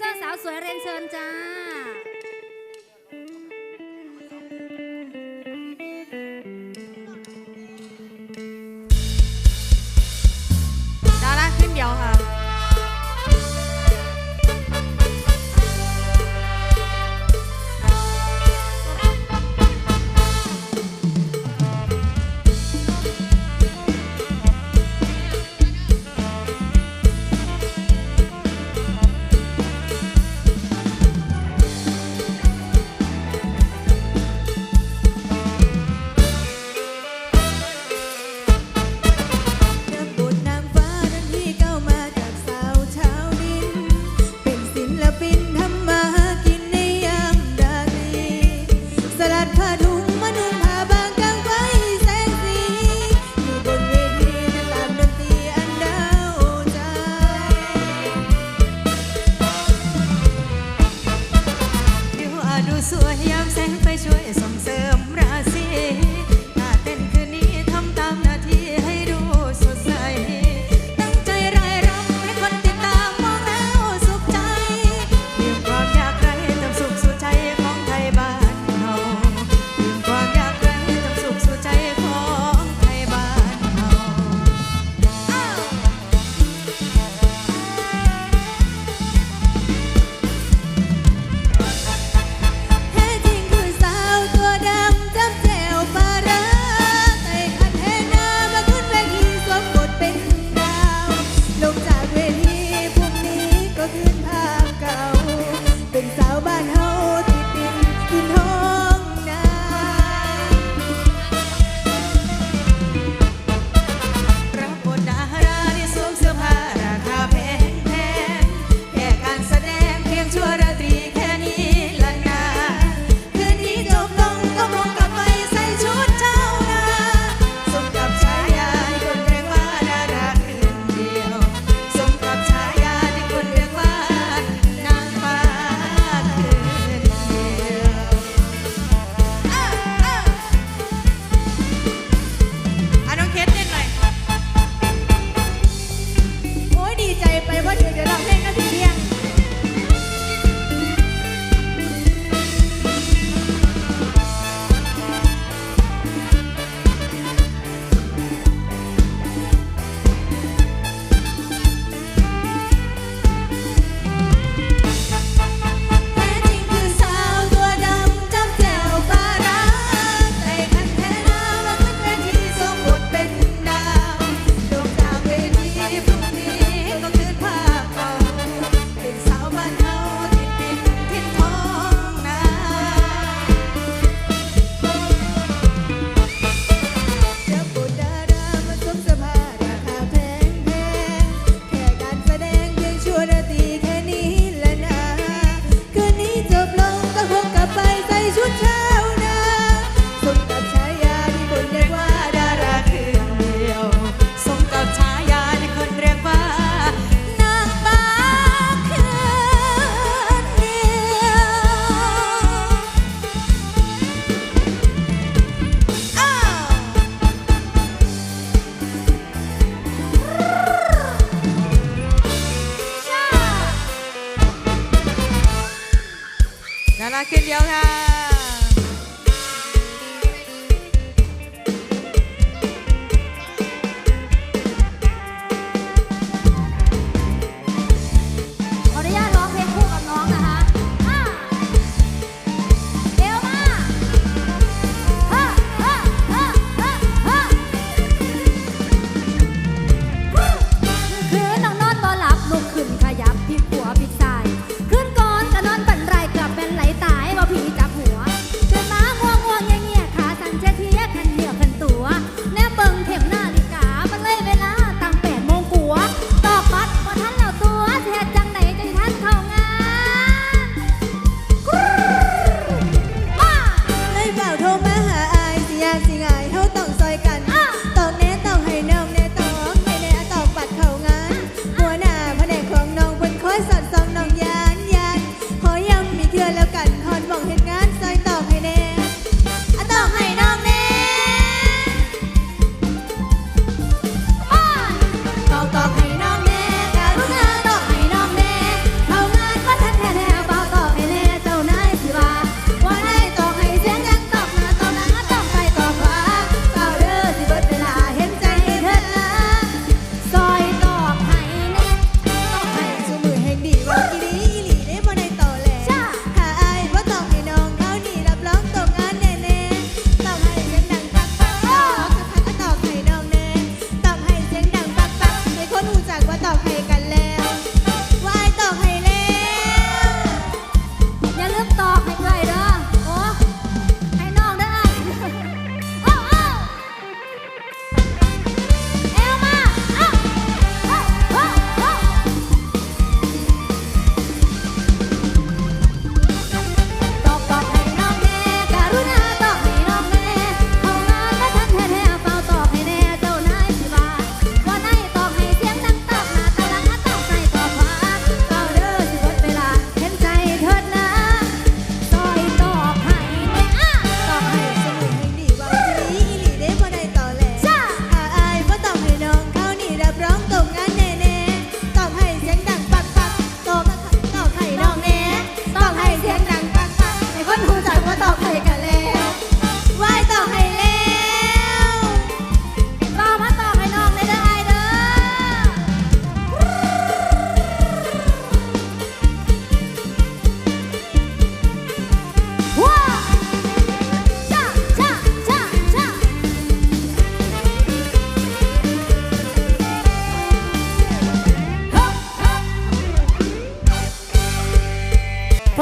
เซอร์สาวสวยเรียนเชิญจ้า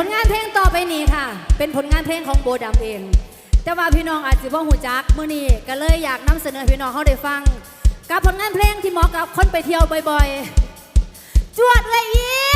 ผลงานเพลงต่อไปนี้ค่ะ เป็นผลงานเพลงของโบดำเอง แต่ว่าพี่น้องอาจจะว่าหูจักมื้อนี้ก็เลยอยากนำเสนอพี่น้องเขาได้ฟัง กับผลงานเพลงที่เหมาะกับคนไปเที่ยวบ่อยๆ จวดเลยยี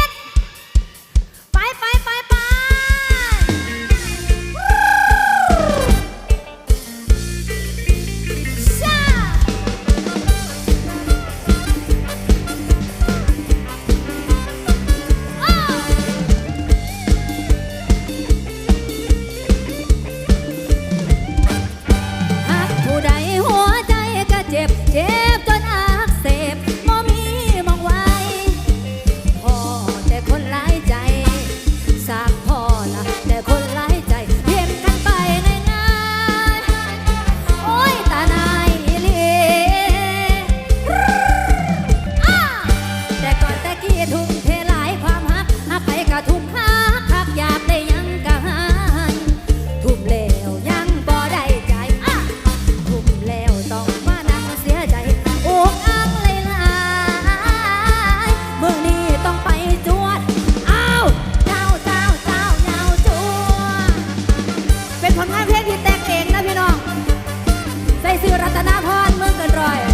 เป็นผลงานเพลงที่แตกงเองนะพี่น้องใส่ซื้อรัตนาพรเมืองกันรอย